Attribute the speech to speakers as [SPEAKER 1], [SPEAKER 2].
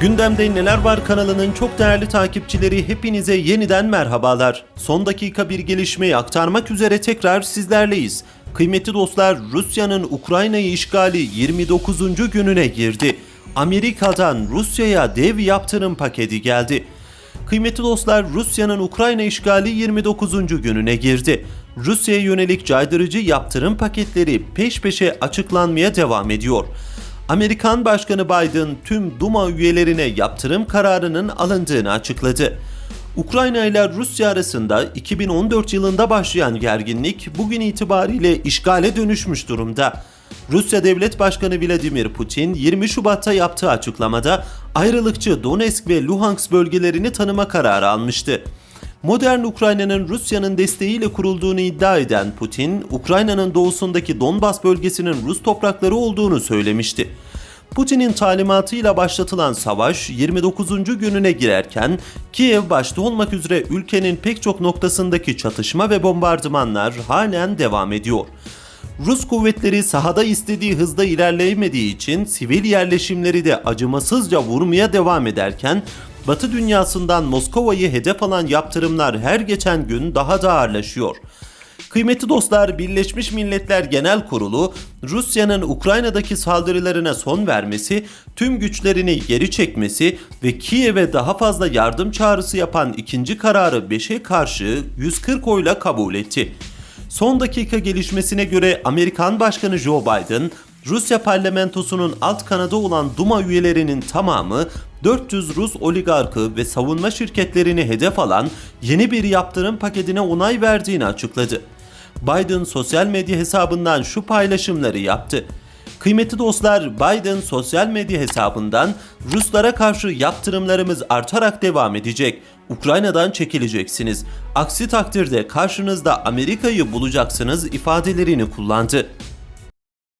[SPEAKER 1] Gündemde Neler Var kanalının çok değerli takipçileri hepinize yeniden merhabalar. Son dakika bir gelişmeyi aktarmak üzere tekrar sizlerleyiz. Kıymetli dostlar Rusya'nın Ukrayna'yı işgali 29. gününe girdi. Amerika'dan Rusya'ya dev yaptırım paketi geldi. Kıymetli dostlar Rusya'nın Ukrayna işgali 29. gününe girdi. Rusya'ya yönelik caydırıcı yaptırım paketleri peş peşe açıklanmaya devam ediyor. Amerikan Başkanı Biden tüm Duma üyelerine yaptırım kararının alındığını açıkladı. Ukrayna ile Rusya arasında 2014 yılında başlayan gerginlik bugün itibariyle işgale dönüşmüş durumda. Rusya Devlet Başkanı Vladimir Putin 20 Şubat'ta yaptığı açıklamada ayrılıkçı Donetsk ve Luhansk bölgelerini tanıma kararı almıştı. Modern Ukrayna'nın Rusya'nın desteğiyle kurulduğunu iddia eden Putin, Ukrayna'nın doğusundaki Donbas bölgesinin Rus toprakları olduğunu söylemişti. Putin'in talimatıyla başlatılan savaş 29. gününe girerken Kiev başta olmak üzere ülkenin pek çok noktasındaki çatışma ve bombardımanlar halen devam ediyor. Rus kuvvetleri sahada istediği hızda ilerleyemediği için sivil yerleşimleri de acımasızca vurmaya devam ederken Batı dünyasından Moskova'yı hedef alan yaptırımlar her geçen gün daha da ağırlaşıyor. Kıymetli dostlar, Birleşmiş Milletler Genel Kurulu, Rusya'nın Ukrayna'daki saldırılarına son vermesi, tüm güçlerini geri çekmesi ve Kiev'e daha fazla yardım çağrısı yapan ikinci kararı 5'e karşı 140 oyla kabul etti. Son dakika gelişmesine göre Amerikan Başkanı Joe Biden, Rusya parlamentosunun alt kanadı olan Duma üyelerinin tamamı 400 Rus oligarkı ve savunma şirketlerini hedef alan yeni bir yaptırım paketine onay verdiğini açıkladı. Biden sosyal medya hesabından şu paylaşımları yaptı. Kıymetli dostlar, Biden sosyal medya hesabından Ruslara karşı yaptırımlarımız artarak devam edecek. Ukrayna'dan çekileceksiniz. Aksi takdirde karşınızda Amerika'yı bulacaksınız ifadelerini kullandı.